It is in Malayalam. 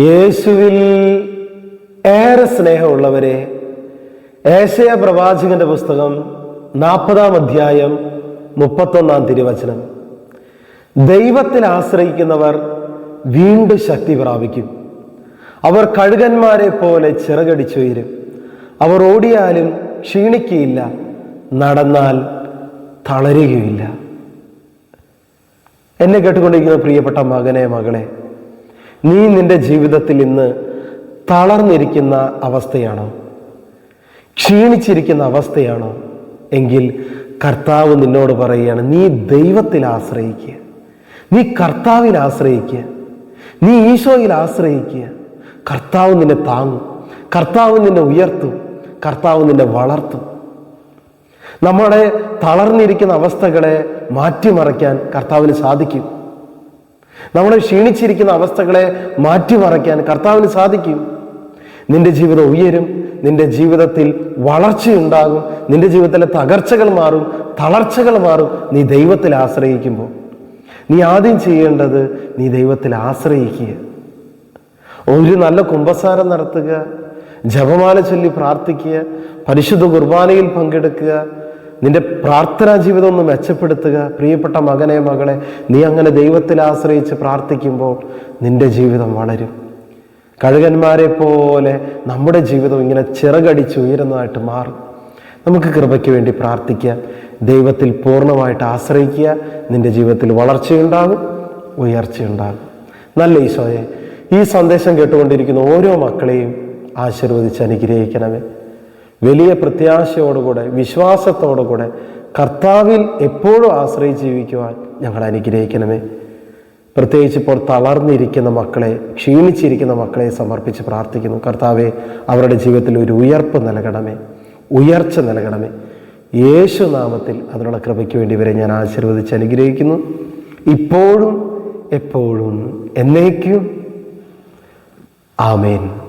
യേശുവിൽ ഏറെ സ്നേഹമുള്ളവരെ ഏശയ പ്രവാചകന്റെ പുസ്തകം നാൽപ്പതാം അധ്യായം മുപ്പത്തൊന്നാം തിരുവചനം. ദൈവത്തിൽ ആശ്രയിക്കുന്നവർ വീണ്ടും ശക്തി പ്രാപിക്കും. അവർ കഴുകന്മാരെ പോലെ ചിറകടിച്ചുയരും. അവർ ഓടിയാലും ക്ഷീണിക്കുകയില്ല നടന്നാൽ തളരുകയില്ല. എന്നെ കേട്ടുകൊണ്ടിരിക്കുന്ന പ്രിയപ്പെട്ട മകനെ മകളെ നീ നിന്റെ ജീവിതത്തിൽ ഇന്ന് തളർന്നിരിക്കുന്ന അവസ്ഥയാണോ? ക്ഷീണിച്ചിരിക്കുന്ന അവസ്ഥയാണോ? എങ്കിൽ കർത്താവ് നിന്നോട് പറയുകയാണ് നീ ദൈവത്തിൽ ആശ്രയിക്കുക. നീ കർത്താവിൽ ആശ്രയിക്കുക. നീ ഈശോയിൽ ആശ്രയിക്കുക. കർത്താവ് നിന്നെ താങ്ങും. കർത്താവ് നിന്നെ ഉയർത്തും. കർത്താവ് നിന്നെ വളർത്തും. നമ്മുടെ തളർന്നിരിക്കുന്ന അവസ്ഥകളെ മാറ്റിമറിക്കാൻ കർത്താവിന് സാധിക്കും. നമ്മളെ ക്ഷീണിച്ചിരിക്കുന്ന അവസ്ഥകളെ മാറ്റിമറയ്ക്കാൻ കർത്താവിന് സാധിക്കും. നിന്റെ ജീവിതം ഉയരും നിന്റെ ജീവിതത്തിൽ വളർച്ചയുണ്ടാകും നിന്റെ ജീവിതത്തിലെ തകർച്ചകൾ മാറും തളർച്ചകൾ മാറും. നീ ദൈവത്തിൽ ആശ്രയിക്കുമ്പോൾ. നീ ആദ്യം ചെയ്യേണ്ടത് നീ ദൈവത്തിൽ ആശ്രയിക്കുക. ഒരു നല്ല കുംഭസാരം നടത്തുക ജപമാല ചൊല്ലി പ്രാർത്ഥിക്കുക പരിശുദ്ധ കുർബാനയിൽ പങ്കെടുക്കുക നിന്റെ പ്രാർത്ഥനാ ജീവിതം ഒന്ന് മെച്ചപ്പെടുത്തുക. പ്രിയപ്പെട്ട മകനെ മകളെ നീ അങ്ങനെ ദൈവത്തിൽ ആശ്രയിച്ച് പ്രാർത്ഥിക്കുമ്പോൾ നിന്റെ ജീവിതം വളരും. കഴുകന്മാരെ പോലെ നമ്മുടെ ജീവിതം ഇങ്ങനെ ചിറകടിച്ച് ഉയരുന്നതായിട്ട് മാറും. നമുക്ക് കൃപയ്ക്ക് വേണ്ടി പ്രാർത്ഥിക്കുക. ദൈവത്തിൽ പൂർണമായിട്ട് ആശ്രയിക്കുക. നിന്റെ ജീവിതത്തിൽ വളർച്ചയുണ്ടാകും ഉയർച്ചയുണ്ടാകും. നല്ല ഈശോയെ ഈ സന്ദേശം കേട്ടുകൊണ്ടിരിക്കുന്ന ഓരോ മക്കളെയും ആശീർവദിച്ച് അനുഗ്രഹിക്കണമേ. വലിയ പ്രത്യാശയോടുകൂടെ വിശ്വാസത്തോടുകൂടെ കർത്താവിൽ എപ്പോഴും ആശ്രയിച്ച് ജീവിക്കുവാൻ ഞങ്ങൾ അനുഗ്രഹിക്കണമേ. പ്രത്യേകിച്ച് ഇപ്പോൾ തളർന്നിരിക്കുന്ന മക്കളെ ക്ഷീണിച്ചിരിക്കുന്ന മക്കളെ സമർപ്പിച്ച് പ്രാർത്ഥിക്കുന്നു. കർത്താവെ അവരുടെ ജീവിതത്തിൽ ഒരു ഉയർപ്പ് നൽകണമേ. ഉയർച്ച നൽകണമേ. യേശു നാമത്തിൽ അതിനുള്ള കൃപയ്ക്ക് വേണ്ടി ഇവരെ ഞാൻ ആശീർവദിച്ച് അനുഗ്രഹിക്കുന്നു. ഇപ്പോഴും എപ്പോഴും എന്നേക്കും. ആമേൻ.